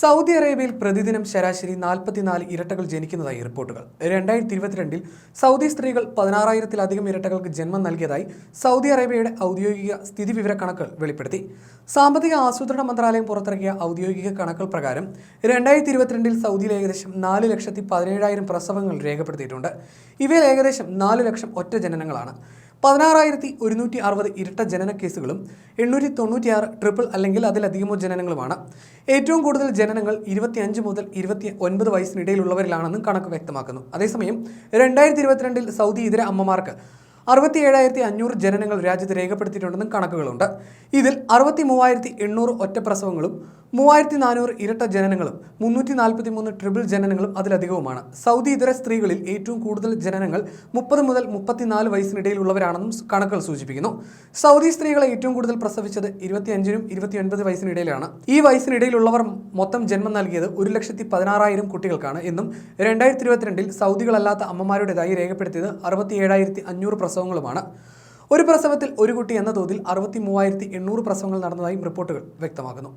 Saudi അറേബ്യയിൽ പ്രതിദിനം ശരാശരി നാൽപ്പത്തിനാല് ഇരട്ടകൾ ജനിക്കുന്നതായി റിപ്പോർട്ടുകൾ. രണ്ടായിരത്തി ഇരുപത്തിരണ്ടിൽ സൗദി സ്ത്രീകൾ പതിനാറായിരത്തിലധികം ഇരട്ടകൾക്ക് ജന്മം നൽകിയതായി സൗദി അറേബ്യയുടെ ഔദ്യോഗിക സ്ഥിതിവിവര കണക്കുകൾ വെളിപ്പെടുത്തി. സാമ്പത്തിക ആസൂത്രണ മന്ത്രാലയം പുറത്തിറക്കിയ ഔദ്യോഗിക കണക്കുകൾ പ്രകാരം രണ്ടായിരത്തി ഇരുപത്തിരണ്ടിൽ സൗദിയിൽ ഏകദേശം നാല് ലക്ഷത്തി പതിനേഴായിരം പ്രസവങ്ങൾ രേഖപ്പെടുത്തിയിട്ടുണ്ട്. ഇവയിൽ ഏകദേശം നാല് ലക്ഷം ഒറ്റ ജനനങ്ങളാണ്. പതിനാറായിരത്തി ഒരുന്നൂറ്റി അറുപത് ഇരട്ട ജനന കേസുകളും എണ്ണൂറ്റി തൊണ്ണൂറ്റിയാറ് ട്രിപ്പിൾ അല്ലെങ്കിൽ അതിലധികമോ ജനനങ്ങളുമാണ്. ഏറ്റവും കൂടുതൽ ജനനങ്ങൾ ഇരുപത്തിയഞ്ച് മുതൽ ഇരുപത്തി ഒൻപത് വയസ്സിനിടയിലുള്ളവരിലാണെന്നും കണക്ക് വ്യക്തമാക്കുന്നു. അതേസമയം രണ്ടായിരത്തി ഇരുപത്തിരണ്ടിൽ സൗദി ഇതര അമ്മമാർക്ക് അറുപത്തി ഏഴായിരത്തി അഞ്ഞൂറ് ജനനങ്ങൾ രാജ്യത്ത് രേഖപ്പെടുത്തിയിട്ടുണ്ടെന്നും കണക്കുകളുണ്ട്. ഇതിൽ അറുപത്തി മൂവായിരത്തി എണ്ണൂറ് ഒറ്റപ്രസവങ്ങളും മൂവായിരത്തി നാനൂറ് ഇരട്ട ജനനങ്ങളും മുന്നൂറ്റി നാൽപ്പത്തി മൂന്ന് ട്രിപ്പിൾ ജനനങ്ങളും അതിലധികവുമാണ്. സൗദി ഇതര സ്ത്രീകളിൽ ഏറ്റവും കൂടുതൽ ജനനങ്ങൾ മുപ്പത് മുതൽ മുപ്പത്തിനാല് വയസ്സിനിടയിലുള്ളവരാണെന്നും കണക്കുകൾ സൂചിപ്പിക്കുന്നു. സൗദി സ്ത്രീകളെ ഏറ്റവും കൂടുതൽ പ്രസവിച്ചത് ഇരുപത്തിയഞ്ചിനും ഇരുപത്തിയൊൻപത് വയസ്സിനിടയിലാണ്. ഈ വയസ്സിനിടയിലുള്ളവർ മൊത്തം ജന്മം നൽകിയത് ഒരു ലക്ഷത്തി പതിനാറായിരം കുട്ടികൾക്കാണ് എന്നും രണ്ടായിരത്തി ഇരുപത്തിരണ്ടിൽ സൗദികളല്ലാത്ത അമ്മമാരുടേതായി രേഖപ്പെടുത്തിയത് അറുപത്തി ഏഴായിരത്തി അഞ്ഞൂറ് പ്രസവങ്ങളുമാണ്. ഒരു പ്രസവത്തിൽ ഒരു കുട്ടി എന്ന തോതിൽ അറുപത്തി മൂവായിരത്തി എണ്ണൂറ് പ്രസവങ്ങൾ നടന്നതായും റിപ്പോർട്ടുകൾ വ്യക്തമാക്കുന്നു.